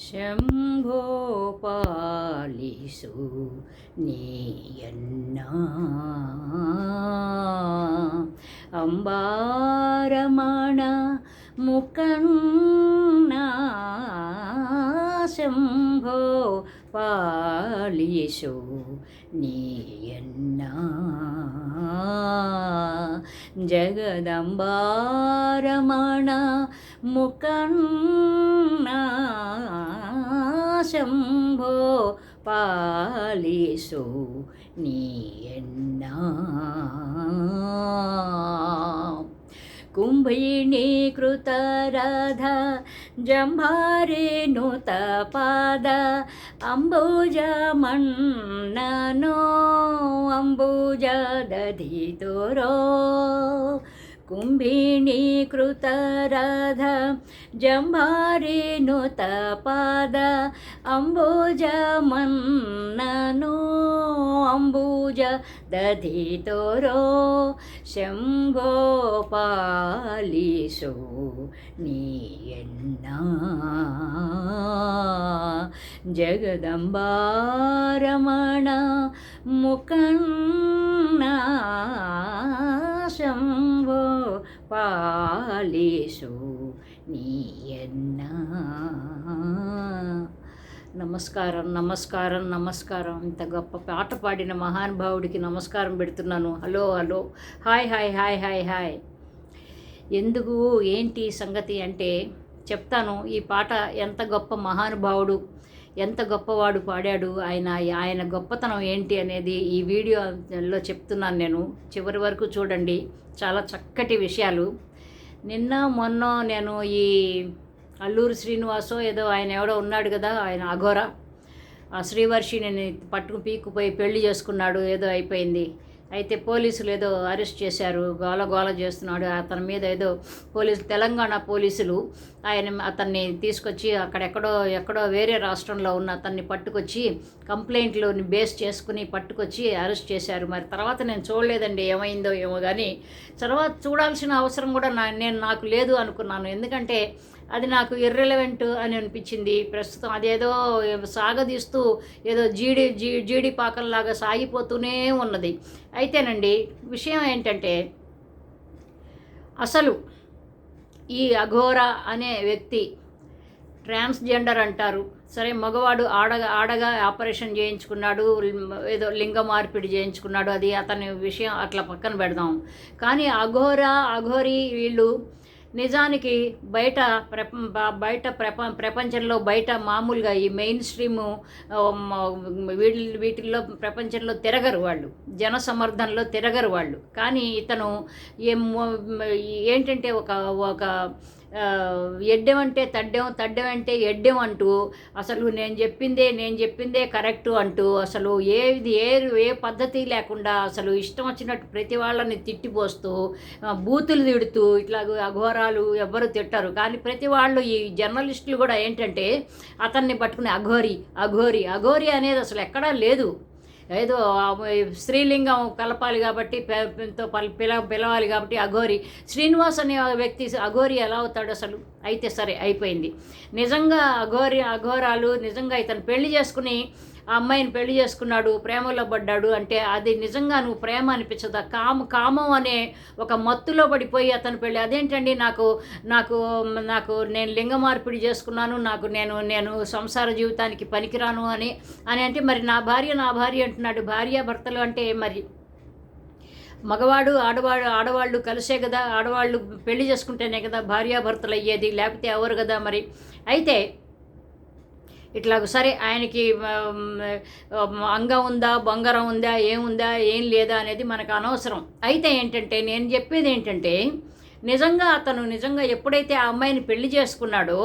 శంభో పాలిసు నీయన్నా అంబారమణ ముకన్నా శంభో పాలిసు నీయన్నా జగదంబారమణ ముకన్నా శంభో పాలిసు నీయన్నా కుంభిణీకృతరథ कुम्भिणी कुम्भिणीकृतराधा जम्नुतपाद अम्बुजमन्ननो अम्बुजदधितुरो కుంభిణీకృతరథ జంభారేణుత పాద అంబుజమన్ననో అంబుజ దధితోరో శంభో పాలిసు నీయన్నా జగదంబారమణ ముకన్నా శంభో పాలిసు నీయన్న నమస్కారం నమస్కారం నమస్కారం ఇంత గొప్ప పాట పాడిన మహానుభావుడికి నమస్కారం పెడుతున్నాను hello hello hi hi hi hi hi ఎందుకు ఏంటి సంగతి అంటే చెప్తాను ఈ పాట ఎంత గొప్ప మహానుభావుడు ఎంత గొప్పవాడు పాడాడు ఆయన ఆయన గొప్పతనం ఏంటి అనేది ఈ వీడియోలో చెప్తున్నాను నేను. చివరి వరకు చూడండి. చాలా చక్కటి విషయాలు. నిన్న మొన్న నేను ఈ అల్లూరు శ్రీనివాసో ఏదో ఆయన ఎవడో ఉన్నాడు కదా ఆయన అఘోర. ఆ శ్రీవర్షిని పట్టుకు పీక్కుపోయి పెళ్ళి చేసుకున్నాడు ఏదో అయిపోయింది. అయితే పోలీసులు ఏదో అరెస్ట్ చేశారు గోల గోల చేస్తున్నాడు. అతని మీద ఏదో పోలీసులు తెలంగాణ పోలీసులు ఆయన అతన్ని తీసుకొచ్చి అక్కడెక్కడో ఎక్కడో వేరే రాష్ట్రంలో ఉన్న అతన్ని పట్టుకొచ్చి కంప్లైంట్లు బేస్ చేసుకుని పట్టుకొచ్చి అరెస్ట్ చేశారు. మరి తర్వాత నేను చూడలేదండి ఏమైందో ఏమో కానీ తర్వాత చూడాల్సిన అవసరం కూడా నా నేను నాకు లేదు అనుకున్నాను. ఎందుకంటే అది నాకు ఇర్రెలవెంట్ అని అనిపించింది. ప్రస్తుతం అదేదో సాగదీస్తూ ఏదో జీడి జీ జీడి పాకంలాగా సాగిపోతూనే ఉన్నది. అయితేనండి విషయం ఏంటంటే అసలు ఈ అఘోర అనే వ్యక్తి ట్రాన్స్జెండర్ అంటారు. సరే మగవాడు ఆడగా ఆడగా ఆపరేషన్ చేయించుకున్నాడు ఏదో లింగ మార్పిడి చేయించుకున్నాడు అది అతని విషయం అట్లా పక్కన పెడదాం. కానీ అఘోర అఘోరి వీళ్ళు నిజానికి బయట ప్రప బయట ప్రప ప్రపంచంలో బయట మామూలుగా ఈ మెయిన్ స్ట్రీము వీటి వీటిల్లో ప్రపంచంలో తిరగరు వాళ్ళు. జన సమర్థనలో తిరగరు వాళ్ళు. కానీ ఇతను ఏంటంటే ఒక ఒక ఎడ్డెం అంటే తడ్డెం తడ్డెం అంటే ఎడ్డెం అంటూ అసలు నేను చెప్పిందే నేను చెప్పిందే కరెక్టు అంటూ అసలు ఏది ఏ ఏ పద్ధతి లేకుండా అసలు ఇష్టం వచ్చినట్టు ప్రతి వాళ్ళని తిట్టిపోస్తూ బూతులు తిడుతూ ఇట్లా అఘోరాలు ఎవ్వరు తిట్టరు. కానీ ప్రతి వాళ్ళు ఈ జర్నలిస్టులు కూడా ఏంటంటే అతన్ని పట్టుకుని అఘోరి అఘోరి అఘోరి అనేది అసలు ఎక్కడా లేదు. ఏదో స్త్రీలింగం కలపాలి కాబట్టి పిల పిలవాలి కాబట్టి అఘోరి. శ్రీనివాస్ అనే వ్యక్తి అఘోరి ఎలా అవుతాడు అసలు? అయితే సరే అయిపోయింది. నిజంగా అఘోరి అఘోరాలు నిజంగా ఇతను పెళ్ళి చేసుకుని ఆ అమ్మాయిని పెళ్ళి చేసుకున్నాడు ప్రేమలో పడ్డాడు అంటే అది నిజంగా నువ్వు ప్రేమ అనిపించదా? కామ కామం అనే ఒక మత్తులో పడిపోయి అతను పెళ్ళి అదేంటండి నాకు నాకు నాకు నేను లింగ మార్పిడి చేసుకున్నాను నాకు నేను నేను సంసార జీవితానికి పనికిరాను అని అని అంటే మరి నా భార్య నా భార్య అంటున్నాడు. భార్య భర్తలు అంటే మరి? మగవాడు ఆడవాడు ఆడవాళ్ళు కలిసే కదా ఆడవాళ్ళు పెళ్ళి చేసుకుంటేనే కదా భార్యాభర్తలు అయ్యేది లేకపోతే ఎవరు కదా మరి? అయితే ఇట్లా సరే ఆయనకి అంగం ఉందా బంగారం ఉందా ఏముందా ఏం లేదా అనేది మనకు అనవసరం. అయితే ఏంటంటే నేను చెప్పేది ఏంటంటే నిజంగా అతను నిజంగా ఎప్పుడైతే ఆ అమ్మాయిని పెళ్ళి చేసుకున్నాడో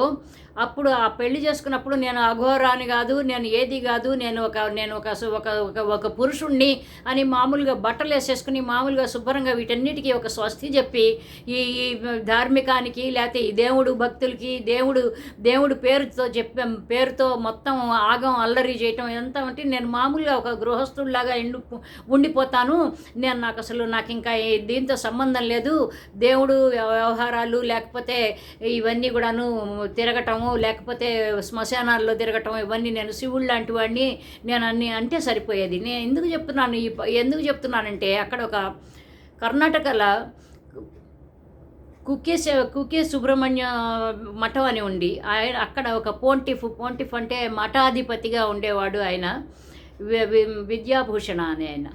అప్పుడు ఆ పెళ్ళి చేసుకున్నప్పుడు నేను అఘోరాని కాదు నేను ఏది కాదు నేను ఒక నేను ఒక ఒక ఒక పురుషుణ్ణి అని మామూలుగా బట్టలు వేసేసుకుని మామూలుగా శుభ్రంగా వీటన్నిటికీ ఒక స్వస్తి చెప్పి ఈ ఈ ధార్మికానికి లేకపోతే ఈ దేవుడు భక్తులకి దేవుడు దేవుడు పేరుతో చెప్ప పేరుతో మొత్తం ఆగం అల్లరి చేయటం ఎంత అంటే నేను మామూలుగా ఒక గృహస్థుల్లాగా ఎండు ఉండిపోతాను. నేను నాకు అసలు నాకు ఇంకా దీంతో సంబంధం లేదు. దేవుడు వ్యవహారాలు లేకపోతే ఇవన్నీ కూడాను తిరగటం తిరగటము లేకపోతే శ్మశానాల్లో తిరగటం ఇవన్నీ నేను శివుడు లాంటి వాడిని నేను అన్ని అంటే సరిపోయేది. నేను ఎందుకు చెప్తున్నాను ఈ ఎందుకు చెప్తున్నానంటే అక్కడ ఒక కర్ణాటకలో కుకే శ- కుకే సుబ్రహ్మణ్య మఠం అని ఉండి ఆయన అక్కడ ఒక పోంటిఫ్ పోంటిఫ్ అంటే మఠాధిపతిగా ఉండేవాడు ఆయన. వి- వి- విద్యాభూషణ అని ఆయన.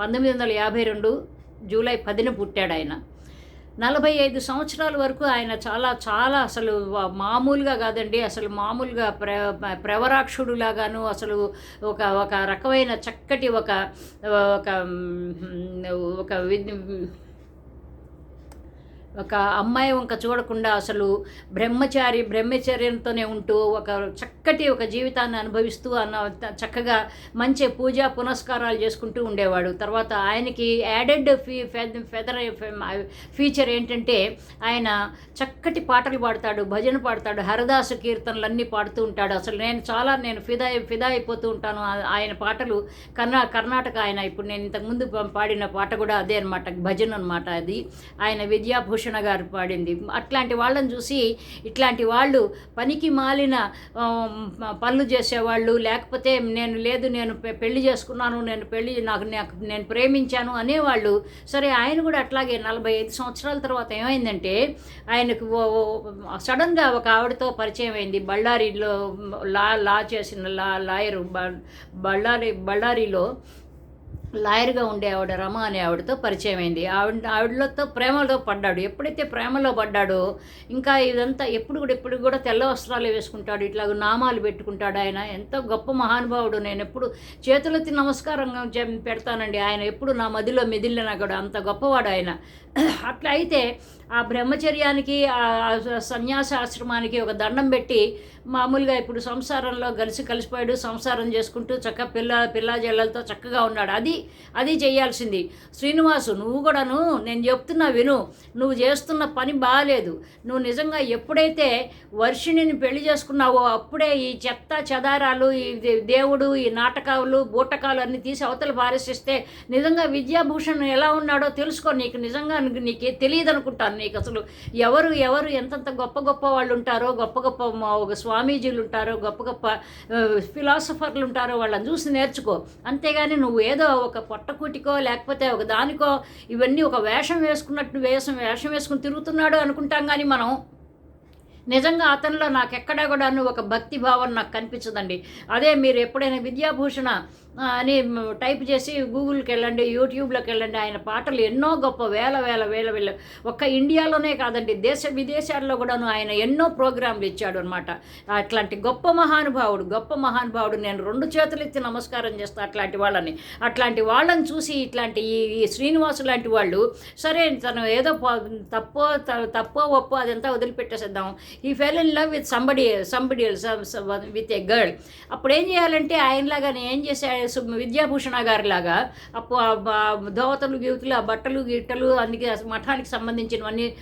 పంతొమ్మిది వందల యాభై రెండు జూలై పదిన పుట్టాడు ఆయన. నలభై ఐదు సంవత్సరాల వరకు ఆయన చాలా చాలా అసలు మామూలుగా కాదండి. అసలు మామూలుగా ప్ర ప్రవరాక్షుడులాగాను అసలు ఒక ఒక రకమైన చక్కటి ఒక ఒక ఒక విద్ ఒక అమ్మాయి వంక చూడకుండా అసలు బ్రహ్మచారి బ్రహ్మచర్యంతోనే ఉంటూ ఒక చక్కటి ఒక జీవితాన్ని అనుభవిస్తూ అన్న చక్కగా మంచి పూజా పునస్కారాలు చేసుకుంటూ ఉండేవాడు. తర్వాత ఆయనకి యాడెడ్ ఫీ ఫెదర్ ఫీచర్ ఏంటంటే ఆయన చక్కటి పాటలు పాడతాడు భజన పాడతాడు హరదాసు కీర్తనలు అన్నీ పాడుతూ ఉంటాడు. అసలు నేను చాలా నేను ఫిదా ఫిదా అయిపోతూ ఉంటాను. ఆయన పాటలు కర్ణా కర్ణాటక ఆయన. ఇప్పుడు నేను ఇంతకుముందు పాడిన పాట కూడా అదే అనమాట భజన అనమాట అది. ఆయన విద్యాభూషణ గారు పాడింది. అట్లాంటి వాళ్ళని చూసి ఇట్లాంటి వాళ్ళు పనికి మాలిన పనులు చేసేవాళ్ళు లేకపోతే నేను లేదు నేను పె- పెళ్ళి చేసుకున్నాను నేను పెళ్ళి నాకు నాకు నేను ప్రేమించాను అనేవాళ్ళు సరే ఆయన కూడా అట్లాగే నలభై ఐదు సంవత్సరాల తర్వాత ఏమైందంటే ఆయనకు ఓ- సడన్గా ఒక ఆవిడతో పరిచయం అయింది. బళ్ళారిలో లా లా చేసిన లా లాయరు బ- బళ్ళారి బళ్ళారిలో లాయర్గా ఉండే ఆవిడ రమ అనే ఆవిడతో పరిచయం అయింది ఆవిడ ఆవిడలతో ప్రేమలో పడ్డాడు. ఎప్పుడైతే ప్రేమలో పడ్డాడో ఇంకా ఇదంతా ఎప్పుడు కూడా ఎప్పుడు కూడా తెల్ల వస్త్రాలు వేసుకుంటాడు. ఇట్లా నామాలు పెట్టుకుంటాడు ఆయన. ఎంతో గొప్ప మహానుభావుడు. నేను ఎప్పుడు చేతులెత్తి నమస్కారం పెడతానండి. ఆయన ఎప్పుడు నా మదిలో మెదిలినా కూడా అంత గొప్పవాడు ఆయన. అట్లా అయితే ఆ బ్రహ్మచర్యానికి ఆ సన్యాసాశ్రమానికి ఒక దండం పెట్టి మామూలుగా ఇప్పుడు సంసారంలో కలిసి కలిసిపోయాడు సంసారం చేసుకుంటూ చక్క పిల్ల పిల్ల జల్లలతో చక్కగా ఉన్నాడు. అది అది చేయాల్సింది. శ్రీనివాసు నువ్వు కూడాను నేను చెప్తున్నా విను. నువ్వు చేస్తున్న పని బాగాలేదు నువ్వు నిజంగా ఎప్పుడైతే వర్షిణిని పెళ్ళి చేసుకున్నావో అప్పుడే ఈ చెత్త చెదారాలు ఈ దేవుడు ఈ నాటకాలు బూటకాలు అన్ని తీసి అవతలు పారేసిస్తే నిజంగా విద్యాభూషణ్ ఎలా ఉన్నాడో తెలుసుకో. నీకు నిజంగా నీకు- తెలియదు అనుకుంటాను నీకు అసలు ఎవరు ఎవరు ఎంతంత గొప్ప గొప్ప వాళ్ళు ఉంటారో గొప్ప గొప్ప ఒక స్వామీజీలు ఉంటారో గొప్ప గొప్ప ఫిలాసఫర్లు ఉంటారో వాళ్ళని చూసి నేర్చుకో. అంతేగాని నువ్వు ఏదో ఒక పొట్టకూటికో లేకపోతే ఒక దానికో ఇవన్నీ ఒక వేషం వేసుకున్నట్టు వేషం వేషం వేసుకుని తిరుగుతున్నాడు అనుకుంటాం కానీ మనం. నిజంగా అతనిలో నాకు ఎక్కడా కూడాను ఒక భక్తి భావం నాకు కనిపించదండి. అదే మీరు ఎప్పుడైనా విద్యాభూషణ అని టైప్ చేసి గూగుల్కి వెళ్ళండి యూట్యూబ్లోకి వెళ్ళండి. ఆయన పాటలు ఎన్నో గొప్ప వేల వేల వేల వేల. ఒక్క ఇండియాలోనే కాదండి దేశ విదేశాల్లో కూడాను ఆయన ఎన్నో ప్రోగ్రాంలు ఇచ్చాడు అనమాట అట్లాంటి గొప్ప మహానుభావుడు గొప్ప మహానుభావుడు నేను రెండు చేతులు ఎత్తి నమస్కారం చేస్తాను అట్లాంటి వాళ్ళని. అట్లాంటి వాళ్ళని చూసి ఇట్లాంటి ఈ శ్రీనివాసు లాంటి వాళ్ళు సరే తను ఏదో తప్పో త- తప్పో ఒప్పో అదంతా వదిలిపెట్టేసేద్దాం. ఈ fell in love with somebody somebody with a girl అప్పుడు ఏం చేయాలంటే ఆయనలాగానే ఏం చేశాడు విద్యాభూషణ గారి లాగా అప్పు ఆ ఆ బట్టలు గిట్టలు అందుకే మఠానికి సంబంధించినవన్నీ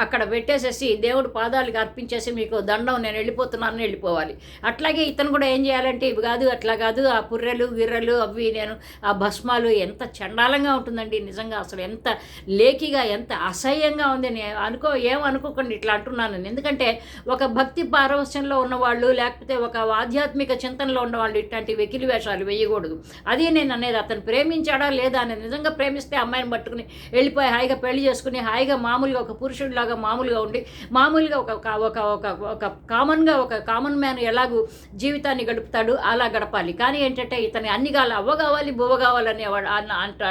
అక్కడ పెట్టేసేసి దేవుడు పాదాలకు అర్పించేసి మీకు దండం నేను వెళ్ళిపోతున్నానని వెళ్ళిపోవాలి. అట్లాగే ఇతను కూడా ఏం చేయాలంటే ఇవి కాదు అట్లా కాదు ఆ పుర్రెలు గిర్రెలు అవి నేను ఆ భస్మాలు ఎంత చండాలంగా ఉంటుందండి నిజంగా. అసలు ఎంత లేకిగా ఎంత అసహ్యంగా ఉంది. నేను అనుకో ఏం అనుకోకండి ఇట్లా అంటున్నాను ఎందుకంటే ఒక భక్తి పారవశ్యంలో ఉన్నవాళ్ళు లేకపోతే ఒక ఆధ్యాత్మిక చింతనలో ఉన్నవాళ్ళు ఇట్లాంటి వెకిలి వేషాలు చేయకూడదు. అదే నేను అనేది అతను ప్రేమించాడా లేదా అని నిజంగా ప్రేమిస్తే అమ్మాయిని పట్టుకుని వెళ్ళిపోయి హాయిగా పెళ్ళి చేసుకుని హాయిగా మామూలుగా ఒక పురుషుడిలాగా మామూలుగా ఉండి మామూలుగా ఒక ఒక ఒక ఒక కామన్గా ఒక కామన్ మ్యాన్ ఎలాగూ జీవితాన్ని గడుపుతాడు అలా గడపాలి. కానీ ఏంటంటే ఇతని అన్ని కావాలి అవ్వ కావాలి బువ్వ కావాలి అనేవాడు అన్న అంట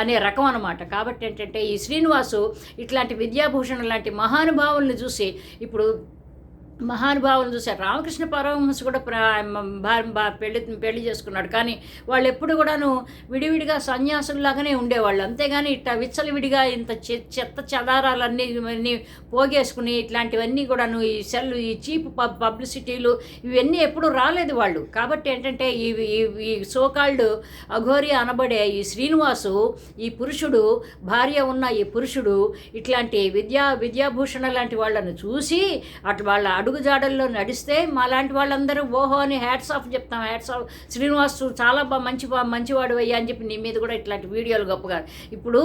అనే రకం అనమాట కాబట్టి ఏంటంటే ఈ శ్రీనివాసు ఇట్లాంటి విద్యాభూషణ్ లాంటి మహానుభావుల్ని చూసి ఇప్పుడు మహానుభావులను చూశారు. రామకృష్ణ పరమహంస కూడా ప్రా పెళ్ళి పెళ్ళి చేసుకున్నాడు. కానీ వాళ్ళు ఎప్పుడు కూడాను విడివిడిగా సన్యాసుల్లాగానే ఉండేవాళ్ళు. అంతేగాని ఇట్లా విచ్చలవిడిగా ఇంత చెత్త చెదారాలన్నీ ఇవన్నీ పోగేసుకుని ఇట్లాంటివన్నీ కూడాను ఈ సెల్ ఈ చీప్ పబ్ పబ్లిసిటీలు ఇవన్నీ ఎప్పుడు రాలేదు వాళ్ళు. కాబట్టి ఏంటంటే ఈ- ఈ సోకాల్డ్ అఘోరి అనబడే ఈ శ్రీనివాసు ఈ పురుషుడు భార్య ఉన్న ఈ పురుషుడు ఇట్లాంటి విద్యా విద్యాభూషణ లాంటి వాళ్ళను చూసి అటు వాళ్ళ అడుగుజాడల్లో నడిస్తే మాలాంటి వాళ్ళందరూ ఓహో అని హ్యాట్స్ ఆఫ్ చెప్తాం. హ్యాట్స్ ఆఫ్ శ్రీనివాస్ చాలా బాగా మంచి మంచివాడు అయ్యా అని చెప్పి నీ మీద కూడా ఇట్లాంటి వీడియోలు గొప్పగా. ఇప్పుడు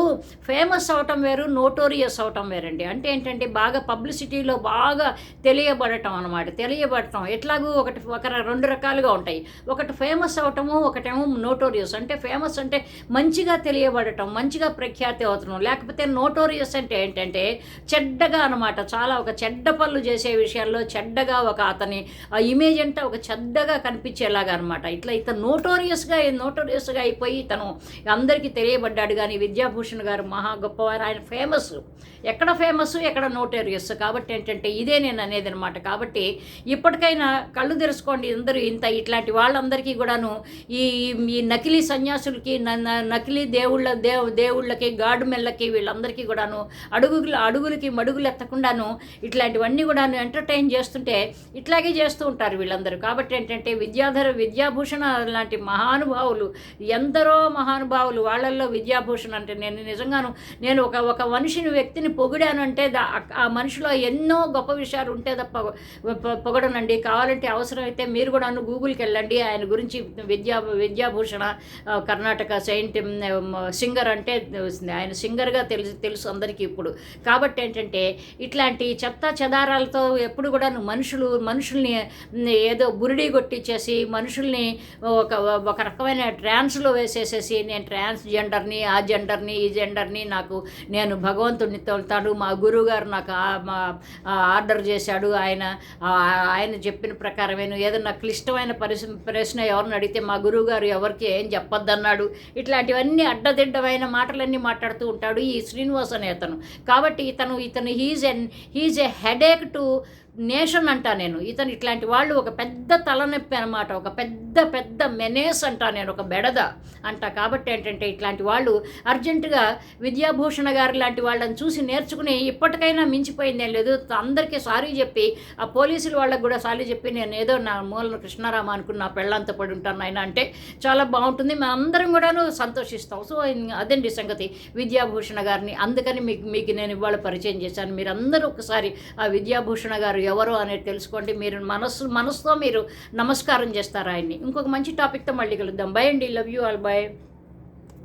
ఫేమస్ అవటం వేరు నోటోరియస్ అవటం వేరండి. అంటే ఏంటంటే బాగా పబ్లిసిటీలో బాగా తెలియబడటం అనమాట తెలియబడటం. ఎట్లాగూ ఒకటి ఒక రెండు రకాలుగా ఉంటాయి. ఒకటి ఫేమస్ అవటము ఒకటేమో నోటోరియస్ అంటే ఫేమస్ అంటే మంచిగా తెలియబడటం మంచిగా ప్రఖ్యాతి అవుతడం లేకపోతే నోటోరియస్ అంటే ఏంటంటే చెడ్డగా అనమాట చాలా ఒక చెడ్డ పనులు చేసే విషయాల్లో చెడ్డగా ఒక అతని ఆ ఇమేజ్ అంటే ఒక చెడ్డగా కనిపించేలాగా అనమాట ఇట్లా ఇతను నోటోరియస్గా నోటోరియస్గా అయిపోయి తను అందరికీ తెలియబడ్డాడు. కానీ విద్యాభూషణ్ గారు మహా గొప్పవారు. ఆయన ఫేమస్ ఎక్కడ ఫేమస్ ఎక్కడ నోటోరియస్ కాబట్టి ఏంటంటే ఇదే నేను అనేది అనమాట కాబట్టి ఇప్పటికైనా కళ్ళు తెరుచుకోండి అందరూ. ఇంత ఇట్లాంటి వాళ్ళందరికీ కూడాను ఈ ఈ నకిలీ సన్యాసులకి నకిలీ దేవుళ్ళ దేవు దేవుళ్ళకి గాడు మెల్లకి వీళ్ళందరికీ కూడాను అడుగులు అడుగులకి మడుగులు ఎత్తకుండాను ఇట్లాంటివన్నీ కూడాను ఎంటర్టైన్ చేస్తుంటే ఇట్లాగే చేస్తూ ఉంటారు వీళ్ళందరూ. కాబట్టి ఏంటంటే విద్యాధర విద్యాభూషణ లాంటి మహానుభావులు ఎందరో మహానుభావులు వాళ్ళల్లో విద్యాభూషణ అంటే నేను నిజంగాను నేను ఒక ఒక మనిషిని వ్యక్తిని పొగిడాను అంటే దా- ఆ మనిషిలో ఎన్నో గొప్ప విషయాలు ఉంటే తప్ప పొగడనండి. కావాలంటే అవసరమైతే మీరు కూడా గూగుల్కి వెళ్ళండి. ఆయన గురించి విద్యా విద్యాభూషణ కర్ణాటక సెయింట్ సింగర్ అంటే ఆయన సింగర్గా తెలుసు తెలుసు అందరికీ ఇప్పుడు. కాబట్టి ఏంటంటే ఇట్లాంటి చెత్త చెదారాలతో ఎప్పుడు కూడా మనుషులు మనుషుల్ని ఏదో బురిడి కొట్టించేసి మనుషుల్ని ఒక ఒక రకమైన ట్రాన్స్లో వేసేసేసి నేను ట్రాన్స్ జెండర్ని ఆ జెండర్ని ఈ జెండర్ని నాకు నేను భగవంతుడిని తోలుతాడు మా గురువుగారు నాకు మా ఆర్డర్ చేశాడు. ఆయన ఆయన చెప్పిన ప్రకారమే ఏదన్నా క్లిష్టమైన పరిశ్ర ప్రశ్న ఎవరిని అడిగితే మా గురువుగారు ఎవరికి ఏం చెప్పొద్దన్నాడు. ఇట్లాంటివన్నీ అడ్డదిడ్డమైన మాటలన్నీ మాట్లాడుతూ ఉంటాడు ఈ శ్రీనివాస్ అనే అతను కాబట్టి ఇతను ఇతను he's an he's a headache to nation అంటా నేను. ఇతను ఇట్లాంటి వాళ్ళు ఒక పెద్ద తలనొప్పి అనమాట ఒక పెద్ద పెద్ద మెనేస్ అంటా నేను ఒక బెడద అంట. కాబట్టి ఏంటంటే ఇట్లాంటి వాళ్ళు అర్జెంటుగా విద్యాభూషణ గారు లాంటి వాళ్ళని చూసి నేర్చుకుని ఇప్పటికైనా మించిపోయింది ఏం లేదు. అందరికీ సారీ చెప్పి ఆ పోలీసులు వాళ్ళకు కూడా సారీ చెప్పి నేను ఏదో నా మూలన కృష్ణారామ అనుకుని నా పెళ్ళంతా పడి ఉంటాను ఆయన అంటే చాలా బాగుంటుంది. మేము అందరం కూడాను సంతోషిస్తాం. సో అదండి సంగతి? విద్యాభూషణ గారిని అందుకని మీకు మీకు నేను ఇవాళ పరిచయం చేశాను. మీరందరూ ఒకసారి ఆ విద్యాభూషణ గారు ఎవరు అనేది తెలుసుకోండి. మీరు మనస్సు మనసుతో మీరు నమస్కారం చేస్తారు ఆయన్ని. ఇంకొక మంచి టాపిక్తో మళ్ళీ కలుద్దాం. బై అండి. Love you all by